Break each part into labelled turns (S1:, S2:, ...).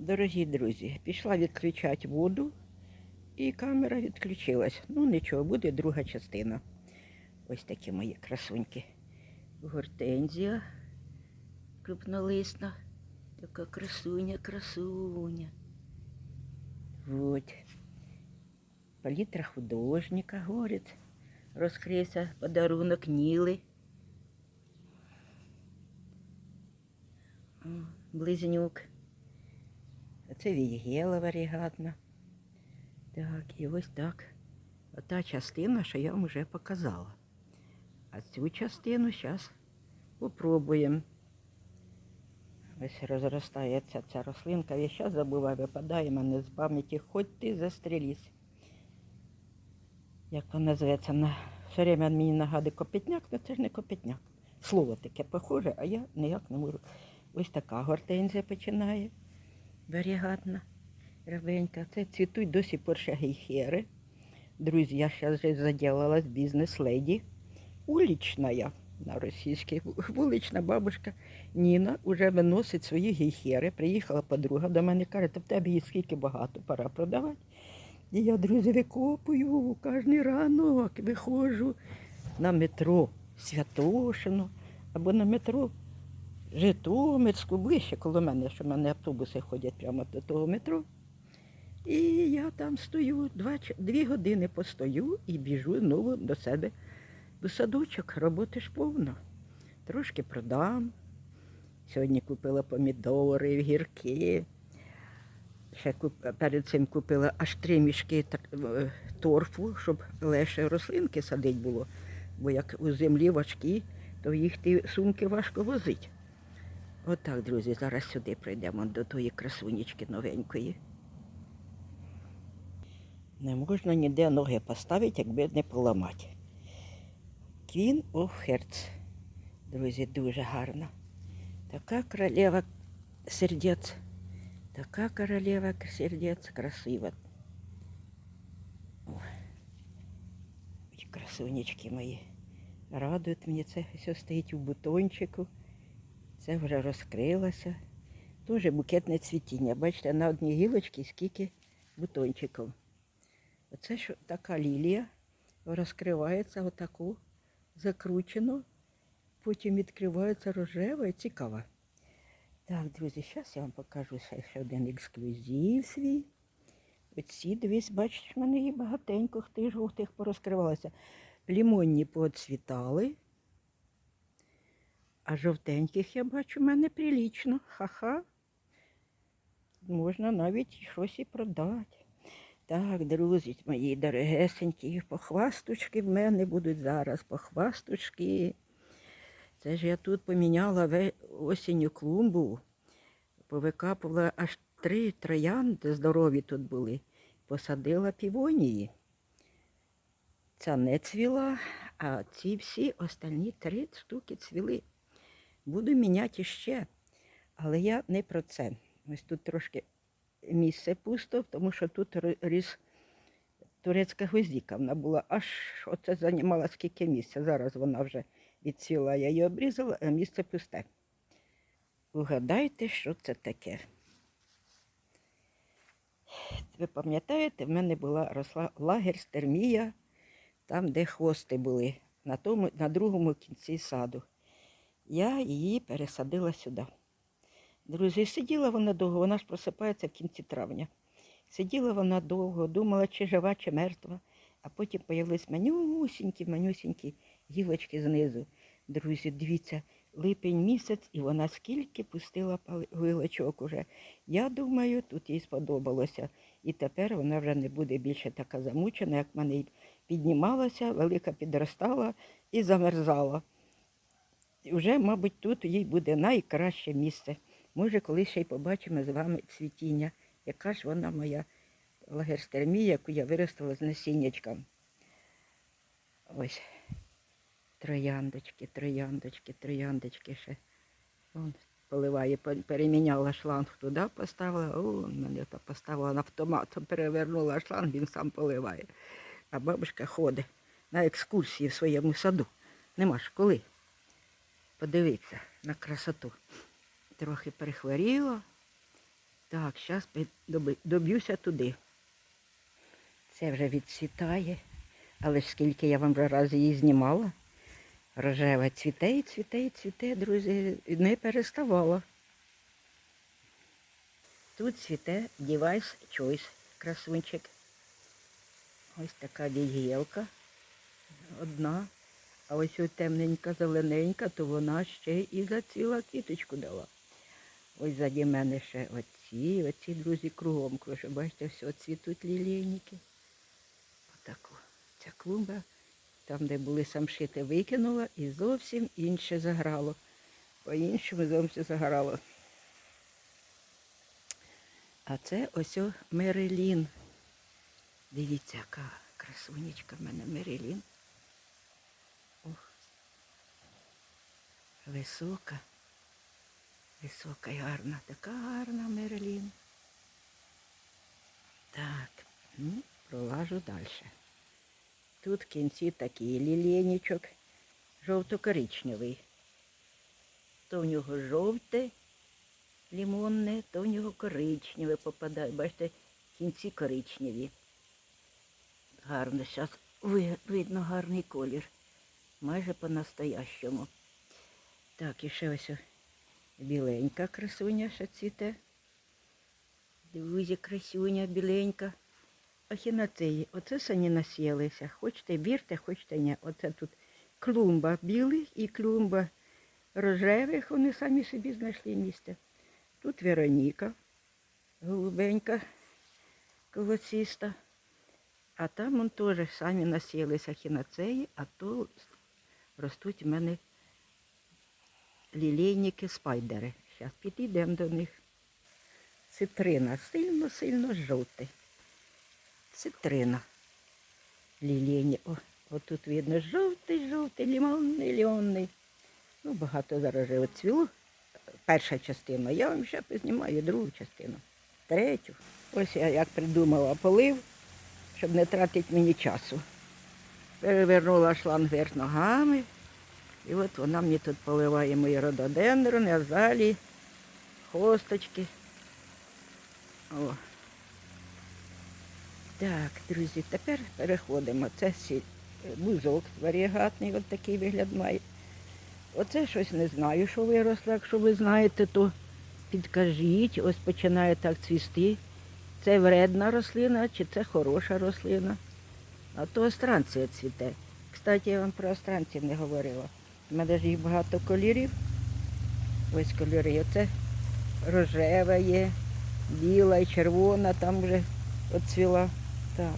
S1: Дорогі друзі, пішла відключати воду і камера відключилась. Ну нічого, буде друга частина. Ось такі мої красуньки. Гортензія крупнолисна. Така красуня, красуня. Вот. Палітра художника горить. Розкрився подарунок Ніли. Близнюк. Це Вігела варігатна. Так, і ось так. Ота частина, що я вам вже показала. А цю частину зараз попробуємо. Ось розростається ця рослинка. Я зараз забуваю, випадає мене з пам'яті, хоч ти застрілись. Як вона називається? На... Все время мені нагадує копітняк, але це ж не копітняк. Слово таке похоже, а я ніяк не можу. Ось така гортензія починає. Варігатна, рябенька. Це цвітуть до сих гейхери. Друзі, я зараз вже заділалась бізнес-леді. Улічна на російській. Вулична бабушка Ніна вже виносить свої гейхери. Приїхала подруга до мене каже, та в тебе їх скільки багато, пора продавати. І я, друзі, викопую кожен ранок, виходжу на метро Святошину або на метро Житомирську, ближче коло мене, що в мене автобуси ходять прямо до того метро. І я там стою, два, дві години постою і біжу знову до себе до садочок. Роботи ж повно. Трошки продам. Сьогодні купила помідори, гірки. Ще перед цим купила аж три мішки е, торфу, щоб легше рослинки садить було. Бо як у землі важкі, то їх ті сумки важко возить. Отак, друзі, зараз сюди прийдемо до тої красунечки новенької. Не можна ніде ноги поставити, якби не поламати. Queen of Hearts. Друзі, дуже гарна. Така королева сердець. Така королева сердець красива. Ой. Красунечки мої. Радують мені це все стоїть у бутончику. Це вже розкрилося. Дуже букетне цвітіння. Бачите, на одній гілочці скільки бутончиків. Оце що така лілія розкривається отаку закручено, потім відкривається рожева і цікава. Так, друзі, зараз я вам покажу ще один ексклюзив свій. Оці, дивись, бачиш, в мене їх багатенько, хти жовтих порозкривалося. Лімонні поцвітали. А жовтеньких я бачу, в мене прилічно. Ха-ха. Можна навіть щось і продати. Так, друзі мої дорогесенькі, похвасточки в мене будуть зараз, похвасточки. Це ж я тут поміняла осінню клумбу, повикапувала аж три троянди здорові тут були. Посадила півонії. Ця не цвіла, а ці всі останні три штуки цвіли. Буду міняти ще. Але я не про це. Ось тут трошки місце пусто, тому що тут ріс турецька гвоздіка. Вона була аж оце займала скільки місця. Зараз вона вже відцвіла, я її обрізала, а місце пусте. Угадайте, що це таке. Ви пам'ятаєте, в мене була росла лагерь стермія, там, де хвости були, на, тому, на другому кінці саду. Я її пересадила сюди. Друзі, сиділа вона довго, вона ж просипається в кінці травня. Сиділа вона довго, думала, чи жива, чи мертва, а потім появились манюсінькі, манюсінькі гілочки знизу. Друзі, дивіться, липень місяць, і вона скільки пустила гілочок уже. Я думаю, тут їй сподобалося. І тепер вона вже не буде більше така замучена, як в мене піднімалася, велика підростала і замерзала. Вже, мабуть, тут їй буде найкраще місце. Може, колись ще й побачимо з вами цвітіння. Яка ж вона моя лагерстермія, яку я виростила з насіннячка. Ось. Трояндочки, трояндочки, трояндочки ще. Вон, поливає, переміняла шланг туди, поставила, о, мене та поставила на автомат, перевернула шланг, він сам поливає. А бабушка ходить на екскурсії в своєму саду. Нема ж коли. Подивіться на красоту. Трохи перехворіла, Так, зараз доб'юся туди. Це вже відцвітає. Але ж скільки я вам вже раз її знімала. Рожева цвіте і цвіте і цвіте, друзі, не переставала. Тут цвіте Device Choice, красунчик. Ось така вігілка. Одна. А ось ось темненька, зелененька, то вона ще і заціла квіточку дала. Ось заді мене ще оці, оці, друзі, кругом. Круше, бачите, все цвітуть лілейники. Отаку. Ця клумба, там, де були самшити, викинула і зовсім інше заграло. По-іншому зовсім заграло. А це ось о Мерелін. Дивіться, яка красунечка в мене Мерелін. Висока. Висока і гарна. Така гарна Мерелін. Так, ну, пролажу далі. Тут в кінці такий лілєнічок, жовто-коричневий. То в нього жовте, лімонне, то в нього коричневе попадає. Бачите, кінці коричневі. Гарно, зараз видно гарний колір. Майже по-настоящому. Так, і ще ось біленька красуня ще цвіте. Друзі, красуня біленька. Ахінацеї, оце самі насіялися. Хочете вірте, хочете ні. Оце тут клумба білих і клумба рожевих, вони самі собі знайшли місце. Тут Вероніка, голубенька, колосіста. А там он теж самі насіялися хінацеї, а то ростуть в мене лілейники спайдери. Зараз підійдемо до них. Цитрина сильно-сильно жовтий. Цитрина. Лілейні. О, отут видно жовтий-жовтий, лімонний, лімонний. Ну, багато зараз вже оцвіло. Перша частина. Я вам ще познімаю другу частину. Третю. Ось я як придумала полив, щоб не тратити мені часу. Перевернула шланг вверх ногами. І от вона мені тут поливає мої рододендрони, азалії, хосточки. О. Так, друзі, тепер переходимо. Це сі- бузок варігатний, от такий вигляд має. Оце щось не знаю, що виросло. Якщо ви знаєте, то підкажіть. Ось починає так цвісти. Це вредна рослина чи це хороша рослина. А то астранція цвіте. Кстати, я вам про астранців не говорила. У мене ж їх багато кольорів. Ось кольори. Оце рожева є, біла і червона, там вже оцвіла. Так.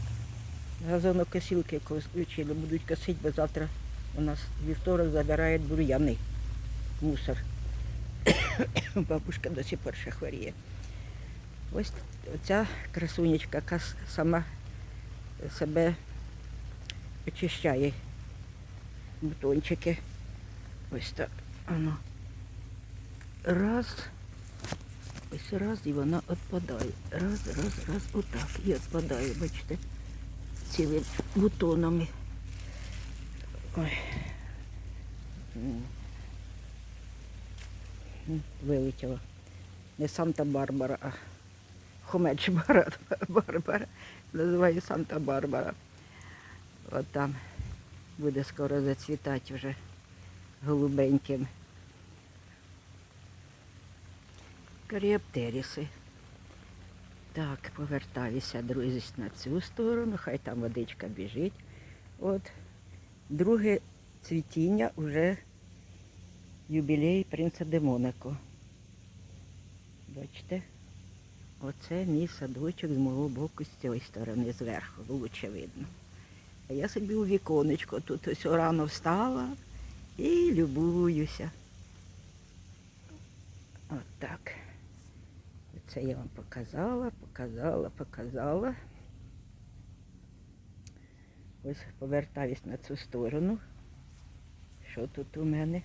S1: Газонокосілки включили, будуть косити, бо завтра у нас вівторок забирають бур'яни. Мусор. Бабушка до сих пор ще хворіє. Ось оця красунечка, яка сама себе очищає бутончики. Ось так. Воно. Раз. Ось раз і вона відпадає. Раз, раз, раз, отак. І відпадає, бачите, цілими бутонами. Ой. Вилетіла. Не Санта-Барбара, а Хомеч Барбара. Називаю Санта-Барбара. От там буде скоро зацвітати вже голубеньким. Каріоптеріси. Так, повертаюся, друзі, на цю сторону, хай там водичка біжить. От. Друге цвітіння вже юбілей принца де Монако. Бачите? Оце мій садочок з мого боку з цієї сторони, зверху, лучше видно. А я собі у віконечко тут ось рано встала і любуюся. От так. Це я вам показала, показала, показала. Ось повертаюсь на цю сторону. Що тут у мене?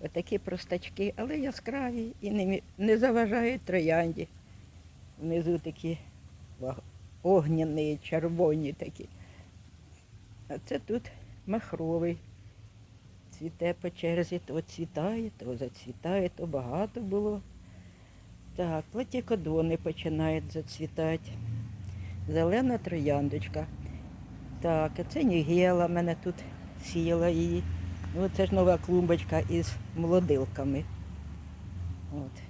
S1: Отакі простачки, але яскраві і не, не заважають троянді. Внизу такі огняні, червоні такі. А це тут махровий. Цвіте по черзі, то цвітає, то зацвітає, то багато було. Так, платікодони починають зацвітати. Зелена трояндочка. Так, а це нігела, мене тут сіяла її. Ну, це ж нова клумбочка із молодилками. От.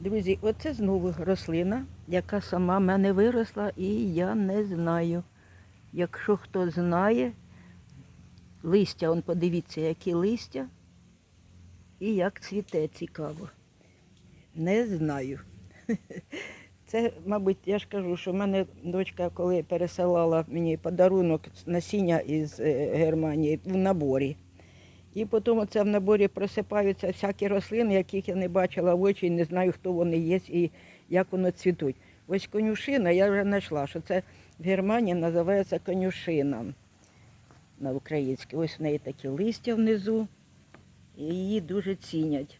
S1: Друзі, оце знову рослина, яка сама в мене виросла, і я не знаю. Якщо хто знає, листя, он подивіться, які листя і як цвіте цікаво. Не знаю. Це, мабуть, я ж кажу, що в мене дочка, коли пересилала мені подарунок насіння із е, Германії в наборі. І потім оце в наборі просипаються всякі рослини, яких я не бачила в очі, і не знаю, хто вони є і як вони цвітуть. Ось конюшина, я вже знайшла, що це в Германії називається конюшина на українській. Ось в неї такі листя внизу, і її дуже цінять.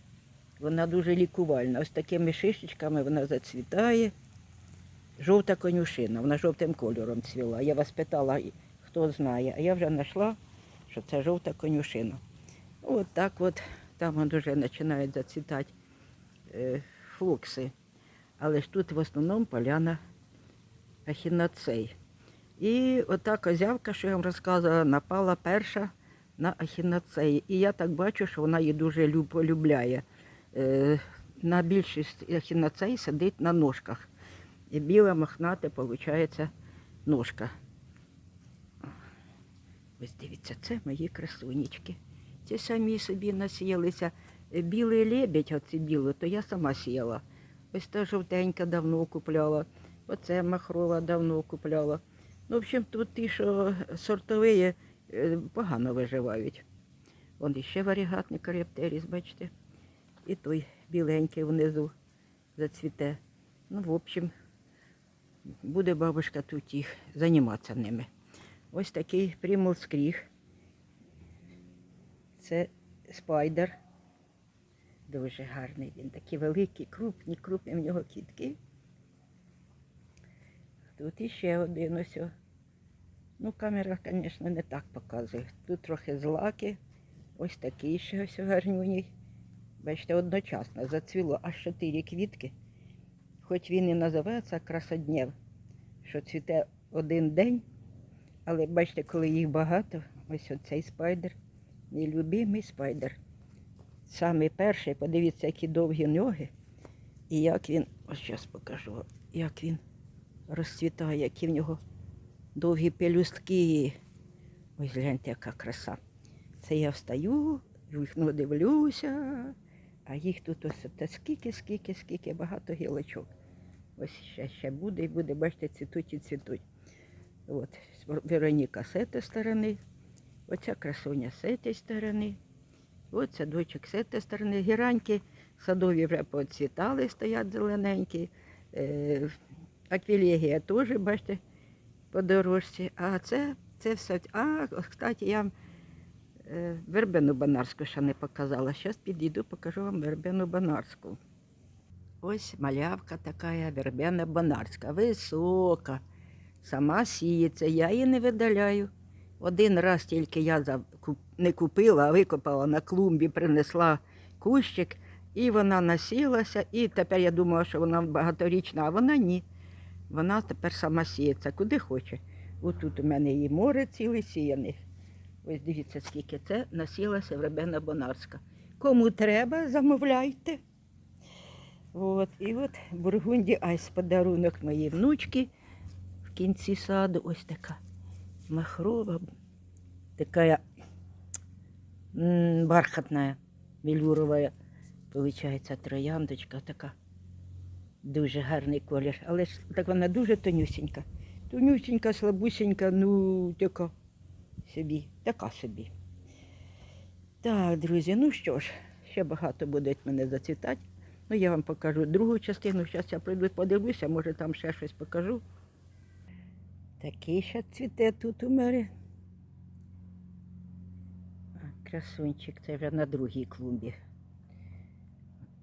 S1: Вона дуже лікувальна. Ось такими шишечками вона зацвітає. Жовта конюшина, вона жовтим кольором цвіла. Я вас питала, хто знає, а я вже знайшла, що це жовта конюшина. От так от там вже починають зацвітати е, флокси. Але ж тут в основному поляна ахіноцей. І ота козявка, що я вам розказувала, напала перша на ахіноцеї. І я так бачу, що вона її дуже полюбляє. Е, на більшість ахіноцей сидить на ножках. І біла мохнате, виходить, ножка. Ось дивіться, це мої красунечки. Ці самі собі насіялися. Білий лебідь, оці білий, то я сама сіяла. Ось та жовтенька давно купляла. Оце махрова давно купляла. Ну, в общем, тут ті, що сортові, е, погано виживають. Вон іще варігатний корептеріс, бачите. І той біленький внизу зацвіте. Ну, в общем, буде бабушка тут їх займатися ними. Ось такий примулскріг. Це спайдер. Дуже гарний він. Такі великі, крупні, крупні в нього кітки. Тут іще один ось. Ну, камера, звісно, не так показує. Тут трохи злаки. Ось такий ще ось гарнюній. Бачите, одночасно зацвіло аж чотири квітки. Хоч він і називається красоднєв, що цвіте один день, але бачите, коли їх багато, ось оцей спайдер, мій любимий спайдер. Самий перший, подивіться, які довгі ноги. І як він, ось зараз покажу, як він розцвітає, які в нього довгі пелюстки. Ось гляньте, яка краса. Це я встаю, в вікно дивлюся, а їх тут ось та скільки, скільки, скільки, багато гілочок. Ось ще, ще буде і буде, бачите, цвітуть і цвітуть. От, Вероніка з цієї сторони, оця красуня з цієї сторони. От садочок з цієї сторони. Гіраньки садові вже поцвітали, стоять зелененькі. Аквілегія теж, бачите, по дорожці. А це, це все. А, кстати, я е, вербену банарську ще не показала. Зараз підійду, покажу вам вербену банарську. Ось малявка така, вербена банарська, висока, сама сіється, я її не видаляю. Один раз тільки я не купила, а викопала на клумбі, принесла кущик, і вона насілася, і тепер я думала, що вона багаторічна, а вона ні. Вона тепер сама сіється, куди хоче. Отут у мене і море ціле сіяних. Ось дивіться, скільки це насілася вербена бонарська. Кому треба, замовляйте. От, і от Бургунді Айс подарунок моїй внучки в кінці саду. Ось така махрова, така м, бархатная, велюрова, виходить, трояндочка така. Дуже гарний колір, але ж так вона дуже тонюсінька. Тонюсінька, слабусінька, ну така собі, така собі. Так, друзі, ну що ж, ще багато буде мене зацвітати. Ну, я вам покажу другу частину. Зараз я прийду подивлюся, може там ще щось покажу. Такий ще цвіте тут у мене. Красунчик, це вже на другій клумбі.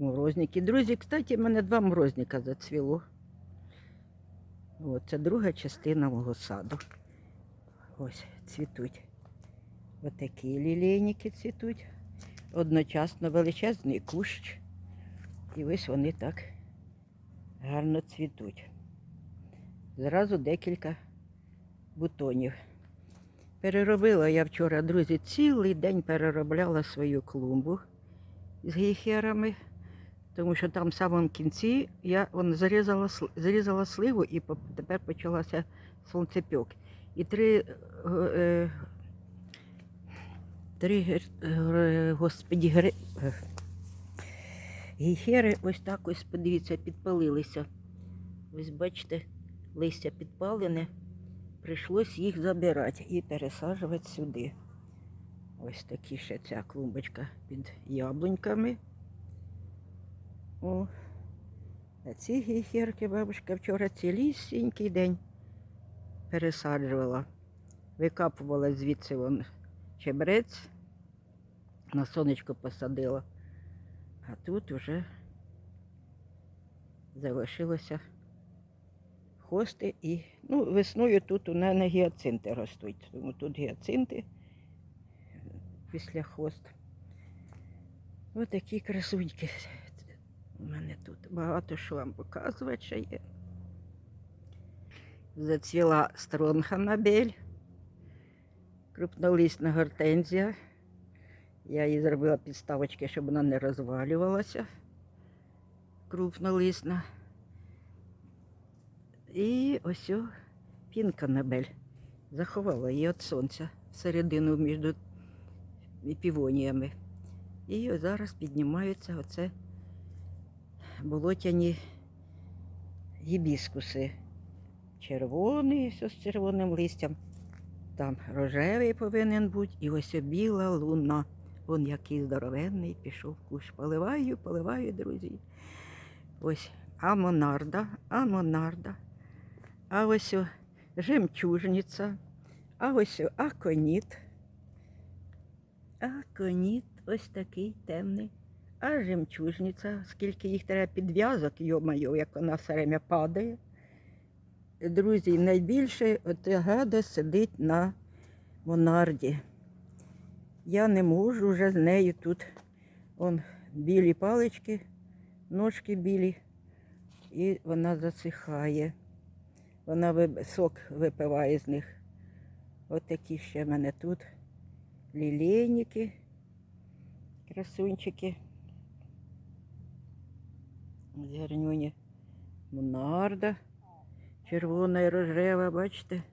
S1: Морозники. Друзі, кстати, в мене два морозника зацвіло. От, це друга частина мого саду. Ось цвітуть. Отакі лілейники цвітуть. Одночасно величезний кущ. І ось вони так гарно цвітуть. Зразу декілька бутонів. Переробила я вчора, друзі, цілий день переробляла свою клумбу з гейхерами, тому що там в самому кінці я вон, зарізала, зарізала сливу і тепер почалася сонцепьок. І три, е, е, три е, господі, гри, е, гейхери ось так ось, подивіться, підпалилися. Ось бачите, листя підпалене. Прийшлось їх забирати і пересаджувати сюди. Ось такі ще ця клумбочка під яблуньками. О, а ці гейхерки бабушка вчора цілісінький день пересаджувала. Викапувала звідси вон чебрець, на сонечко посадила. А тут вже залишилося хости і ну, весною тут у мене гіацинти ростуть. Тому тут гіацинти після хост. Ось такі красуньки. У мене тут багато що вам показувати ще є. Зацвіла стронганабель, крупнолисна гортензія. Я їй зробила підставочки, щоб вона не розвалювалася. Крупнолисна. І ось о, пінканабель. Заховала її від сонця всередину між півоніями. І зараз піднімаються оце болотяні гібіскуси. Червоний все з червоним листям. Там рожевий повинен бути. І ось біла луна. Вон який здоровенний пішов кущ. Поливаю, поливаю, друзі. Ось амонарда, амонарда. А ось жемчужниця, а ось аконіт. Аконіт ось такий темний. А жемчужниця, скільки їх треба підв'язок, йо-моє, як вона все время падає. Друзі, найбільше от гада сидить на монарді. Я не можу вже з нею тут. Он білі палички, ножки білі, і вона засихає. Вона сок випиває з них. От такі ще в мене тут лілейники, красунчики. Зернюні монарда, червона і рожева, бачите?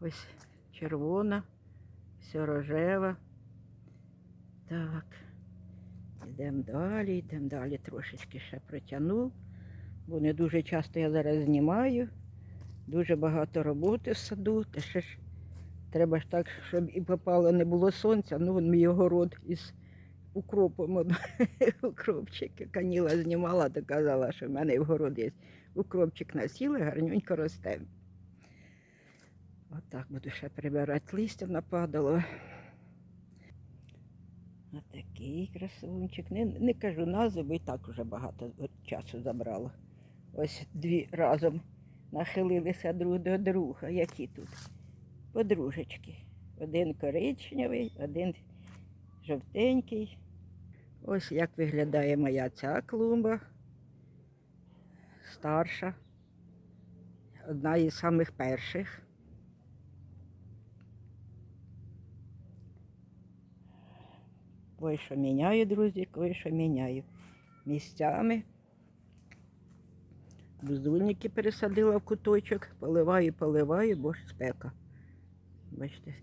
S1: Ось червона, все рожева. Так, йдемо далі, йдемо далі, трошечки ще протягну, бо не дуже часто я зараз знімаю. Дуже багато роботи в саду, та ще ж треба ж так, щоб і попало не було сонця. Ну, вон мій огород із укропом. Укропчик. Каніла знімала, то казала, що в мене в город є. Укропчик насіли, гарненько росте. Отак буду ще прибирати листя нападало. Отакий красунчик. Не, не кажу назву, бо і так вже багато часу забрало. Ось дві разом нахилилися друг до друга. Які тут? Подружечки. Один коричневий, один жовтенький. Ось як виглядає моя ця клумба. Старша. Одна із самих перших. Ой, що міняю, друзі, кое що міняю. Місцями. Бузульники пересадила в куточок, поливаю, поливаю, бо ж спека. Бачите,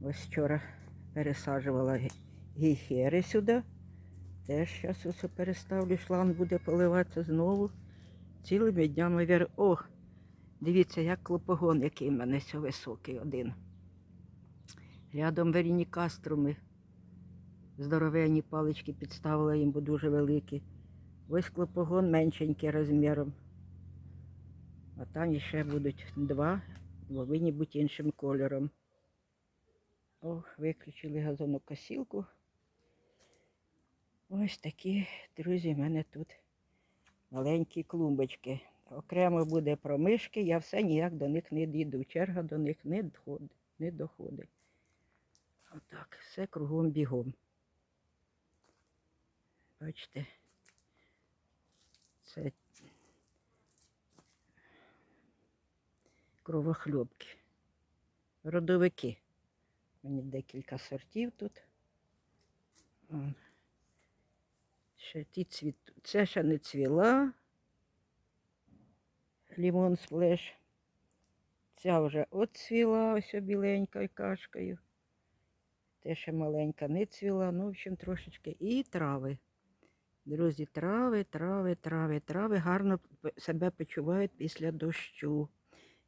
S1: ось вчора пересаджувала гейхери сюди. Теж зараз ось переставлю, шланг буде поливатися знову. Цілими днями вір. О, дивіться, як клопогон, який в мене все високий один. Рядом верінікаструми. Здоровенні палички підставила їм, бо дуже великі. Ось клопогон меншенький розміром. А там ще будуть два, повинні бути іншим кольором. Ох, виключили газонокосілку. Ось такі, друзі, в мене тут маленькі клумбочки. Окремо буде про мишки, я все ніяк до них не дійду. Черга до них не доходить. Не доходить. Отак, все кругом бігом. Бачите, це кровохльобки, родовики. Мені декілька сортів тут. Ще ті цвіт... Це ще не цвіла. Лімон сплеш. Ця вже отцвіла, ось біленькою кашкою. Те ще маленька не цвіла, ну, в общем, трошечки. І трави. Друзі, трави, трави, трави, трави гарно себе почувають після дощу,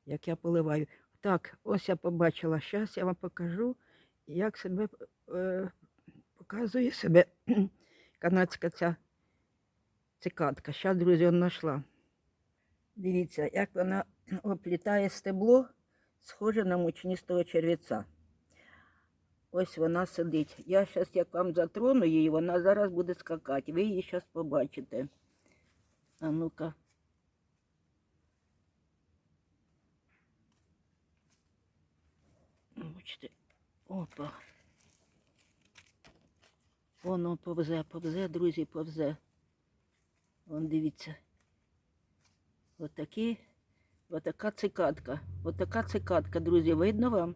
S1: як я поливаю. Так, ось я побачила. Зараз я вам покажу, як себе е, показує себе канадська ця цикадка. Зараз, друзі, он знайшла. Дивіться, як вона оплітає стебло, схоже на мучністого черв'яця. Ось вона сидить. Я зараз, як вам затрону її, вона зараз буде скакати. Ви її зараз побачите. А ну-ка. Бачите. Опа. Воно повзе, повзе, друзі, повзе. Вон дивіться. Отакі, отака цикадка. Отака цикадка, друзі, видно вам?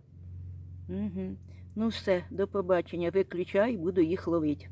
S1: Угу. Ну все, до побачення. Виключай, буду їх ловити.